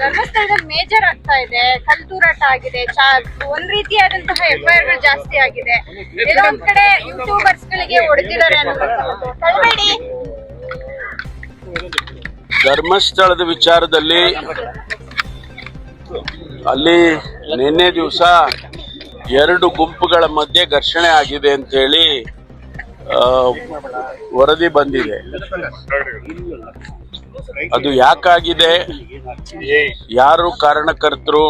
ಧರ್ಮಸ್ಥಳದಲ್ಲಿ ಮೇಜರ್ ಆಗ್ತಾ ಇದೆ ಕಲ್ತೂರಾಟ ಆಗಿದೆ ಒಂದ್ ರೀತಿಯಾದಂತಹ ಎಫ್ಐಆರ್ ಜಾಸ್ತಿ ಆಗಿದೆ. ಕೆಲವೊಂದ್ ಕಡೆ ಯೂಟ್ಯೂಬರ್ಸ್ ಗಳಿಗೆ ಹೊಡೆದಿದ್ದಾರೆ ಅನ್ನೋದು ಧರ್ಮಸ್ಥಳದ ವಿಚಾರದಲ್ಲಿ ಅಲ್ಲಿ ನಿನ್ನೆ ದಿವಸ ಎರಡು ಗುಂಪುಗಳ ಮಧ್ಯೆ ಘರ್ಷಣೆ ಆಗಿದೆ ಅಂತ ಹೇಳಿ ವರದಿ ಬಂದಿದೆ. ಅದು ಯಾಕಾಗಿದೆ? ಯಾರು ಕಾರಣಕರ್ತರು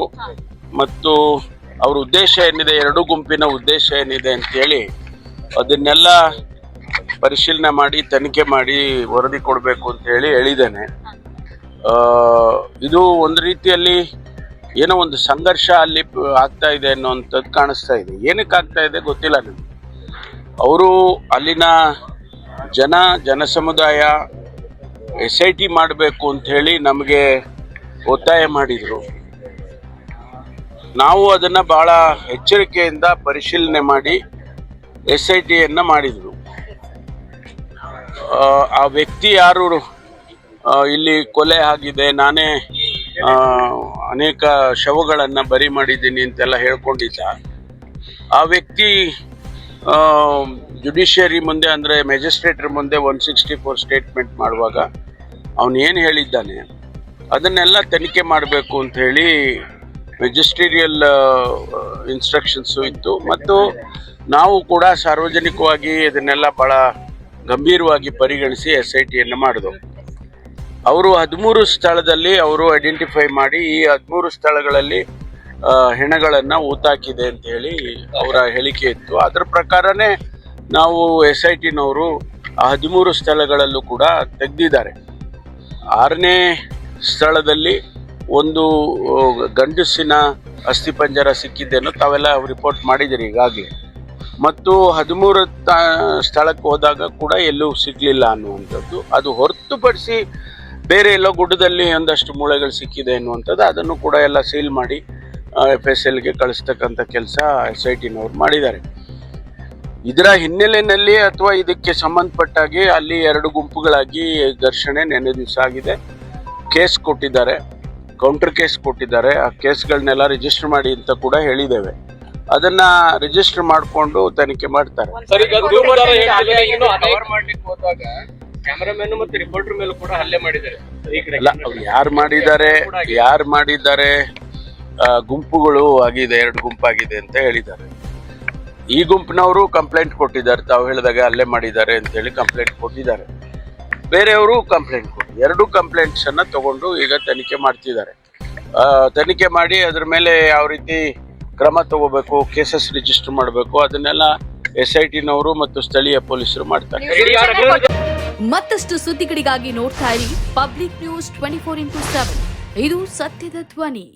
ಮತ್ತು ಅವ್ರ ಉದ್ದೇಶ ಏನಿದೆ ಎರಡು ಗುಂಪಿನ ಉದ್ದೇಶ ಏನಿದೆ ಅಂತೇಳಿ ಅದನ್ನೆಲ್ಲ ಪರಿಶೀಲನೆ ಮಾಡಿ ತನಿಖೆ ಮಾಡಿ ವರದಿ ಕೊಡಬೇಕು ಅಂತ ಹೇಳಿ ಹೇಳಿದ್ದೇನೆ. ಇದು ಒಂದು ರೀತಿಯಲ್ಲಿ ಏನೋ ಒಂದು ಸಂಘರ್ಷ ಅಲ್ಲಿ ಆಗ್ತಾ ಇದೆ ಅನ್ನೋವಂಥದ್ದು ಕಾಣಿಸ್ತಾ ಇದೆ. ಏನಕ್ಕೆ ಆಗ್ತಾ ಇದೆ ಗೊತ್ತಿಲ್ಲ ನನಗೆ. ಅವರು ಅಲ್ಲಿನ ಜನ ಜನ ಸಮುದಾಯ ಎಸ್ ಐ ಟಿ ಮಾಡಬೇಕು ಅಂತ ಹೇಳಿ ನಮಗೆ ಒತ್ತಾಯ ಮಾಡಿದರು. ನಾವು ಅದನ್ನು ಭಾಳ ಎಚ್ಚರಿಕೆಯಿಂದ ಪರಿಶೀಲನೆ ಮಾಡಿ ಎಸ್ ಐ ಟಿಯನ್ನು ಮಾಡಿದರು. ಆ ವ್ಯಕ್ತಿ ಯಾರು? ಇಲ್ಲಿ ಕೊಲೆ ಆಗಿದೆ, ನಾನೇ ಅನೇಕ ಶವಗಳನ್ನು ಬರಿ ಮಾಡಿದ್ದೀನಿ ಅಂತೆಲ್ಲ ಹೇಳ್ಕೊಂಡಿದ್ದ. ಆ ವ್ಯಕ್ತಿ ಜುಡಿಷಿಯರಿ ಮುಂದೆ ಅಂದರೆ ಮ್ಯಾಜಿಸ್ಟ್ರೇಟ್ರ್ ಮುಂದೆ ಒನ್ ಸಿಕ್ಸ್ಟಿ ಫೋರ್ ಸ್ಟೇಟ್ಮೆಂಟ್ ಮಾಡುವಾಗ ಅವನು ಏನು ಹೇಳಿದ್ದಾನೆ, ಅದನ್ನೆಲ್ಲ ತನಿಖೆ ಮಾಡಬೇಕು ಅಂತ ಹೇಳಿ ಮೆಜಿಸ್ಟೀರಿಯಲ್ ಇನ್ಸ್ಟ್ರಕ್ಷನ್ಸು ಇತ್ತು. ಮತ್ತು ನಾವು ಕೂಡ ಸಾರ್ವಜನಿಕವಾಗಿ ಇದನ್ನೆಲ್ಲ ಭಾಳ ಗಂಭೀರವಾಗಿ ಪರಿಗಣಿಸಿ ಎಸ್ ಐ ಟಿಯನ್ನು ಮಾಡಿದೆವು. ಅವರು ಹದಿಮೂರು ಸ್ಥಳದಲ್ಲಿ ಅವರು ಐಡೆಂಟಿಫೈ ಮಾಡಿ ಈ ಹದಿಮೂರು ಸ್ಥಳಗಳಲ್ಲಿ ಹೆಣಗಳನ್ನು ಊತಾಕಿದೆ ಅಂತ ಹೇಳಿ ಅವರ ಹೇಳಿಕೆ ಇತ್ತು. ಅದರ ಪ್ರಕಾರನೇ ನಾವು ಎಸ್ ಐ ಟಿನವರು ಆ ಹದಿಮೂರು ಸ್ಥಳಗಳಲ್ಲೂ ಕೂಡ ತೆಗೆದಿದ್ದಾರೆ. ಆರನೇ ಸ್ಥಳದಲ್ಲಿ ಒಂದು ಗಂಡಸಿನ ಅಸ್ಥಿಪಂಜರ ಸಿಕ್ಕಿದ್ದೇನೋ ತಾವೆಲ್ಲ ರಿಪೋರ್ಟ್ ಮಾಡಿದ್ದೀರಿ ಈಗಾಗಲೇ. ಮತ್ತು ಹದಿಮೂರು ಸ್ಥಳಕ್ಕೆ ಹೋದಾಗ ಕೂಡ ಎಲ್ಲೂ ಸಿಗಲಿಲ್ಲ ಅನ್ನುವಂಥದ್ದು. ಅದು ಹೊರತುಪಡಿಸಿ ಬೇರೆ ಎಲ್ಲೋ ಗುಡ್ಡದಲ್ಲಿ ಒಂದಷ್ಟು ಮೂಳೆಗಳು ಸಿಕ್ಕಿದೆ ಅನ್ನುವಂಥದ್ದು. ಅದನ್ನು ಕೂಡ ಎಲ್ಲ ಸೀಲ್ ಮಾಡಿ ಎಫ್ ಎಸ್ ಎಲ್ಗೆ ಕಳಿಸ್ತಕ್ಕಂಥ ಕೆಲಸ ಎಸ್ ಐ ಟಿನವ್ರು ಮಾಡಿದ್ದಾರೆ. ಇದರ ಹಿನ್ನೆಲೆಯಲ್ಲಿ ಅಥವಾ ಇದಕ್ಕೆ ಸಂಬಂಧಪಟ್ಟಾಗಿ ಅಲ್ಲಿ ಎರಡು ಗುಂಪುಗಳಾಗಿ ಘರ್ಷಣೆ ನೆನ್ನೆ ದಿವಸ ಆಗಿದೆ. ಕೇಸ್ ಕೊಟ್ಟಿದ್ದಾರೆ. ಕೌಂಟರ್ ಕೇಸ್ ಕೊಟ್ಟಿದ್ದಾರೆ. ಆ ಕೇಸ್ಗಳನ್ನೆಲ್ಲ ರಿಜಿಸ್ಟರ್ ಮಾಡಿ ಅಂತ ಕೂಡ ಹೇಳಿದ್ದೇವೆ. ಅದನ್ನ ರಿಜಿಸ್ಟರ್ ಮಾಡಿಕೊಂಡು ತನಿಖೆ ಮಾಡ್ತಾರೆ. ಸರ್ ಈಗ ದೂರುದಾರ ಹೇಳ್ತಿದ್ದಾರೆ, ಇನ್ನು ಕವರ್ ಮಾಡ್ಲಿಕ್ಕೆ ಹೋದಾಗ ಕ್ಯಾಮರಾಮನ್ ಮತ್ತೆ ರಿಪೋರ್ಟರ್ ಮೇಲೂ ಕೂಡ ಹಲ್ಲೆ ಮಾಡಿದ್ದಾರೆ. ಈ ಕಡೆ ಅಲ್ಲ ಅವ್ರು ಯಾರು ಮಾಡಿದ್ದಾರೆ? ಯಾರು ಮಾಡಿದ್ದಾರೆ? ಗುಂಪುಗಳು ಆಗಿದೆ. ಎರಡು ಗುಂಪಾಗಿದೆ ಅಂತ ಹೇಳಿದ್ದಾರೆ. ಈ ಗುಂಪಿನವರು ಕಂಪ್ಲೇಂಟ್ ಕೊಟ್ಟಿದ್ದಾರೆ. ತಾವು ಹೇಳಿದಾಗ ಅಲ್ಲೇ ಮಾಡಿದ್ದಾರೆ ಅಂತ ಹೇಳಿ ಕಂಪ್ಲೇಂಟ್ ಕೊಟ್ಟಿದ್ದಾರೆ. ಬೇರೆಯವರು ಕಂಪ್ಲೇಂಟ್ ಕೊಟ್ಟು ಎರಡು ಕಂಪ್ಲೇಂಟ್ಸ್ ಅನ್ನ ತಗೊಂಡು ಈಗ ತನಿಖೆ ಮಾಡ್ತಿದ್ದಾರೆ. ತನಿಖೆ ಮಾಡಿ ಅದ್ರ ಮೇಲೆ ಯಾವ ರೀತಿ ಕ್ರಮ ತಗೋಬೇಕು ಕೇಸಸ್ ರಿಜಿಸ್ಟರ್ ಮಾಡಬೇಕು ಅದನ್ನೆಲ್ಲ ಎಸ್ ಐ ಟಿನವರು ಮತ್ತು ಸ್ಥಳೀಯ ಪೊಲೀಸರು ಮಾಡ್ತಾರೆ. ಮತ್ತಷ್ಟು ಸುದ್ದಿಗಳಿಗಾಗಿ ನೋಡ್ತಾ ಇರಿ Public News twenty four into seven ಇದು ಸತ್ಯದ ಧ್ವನಿ.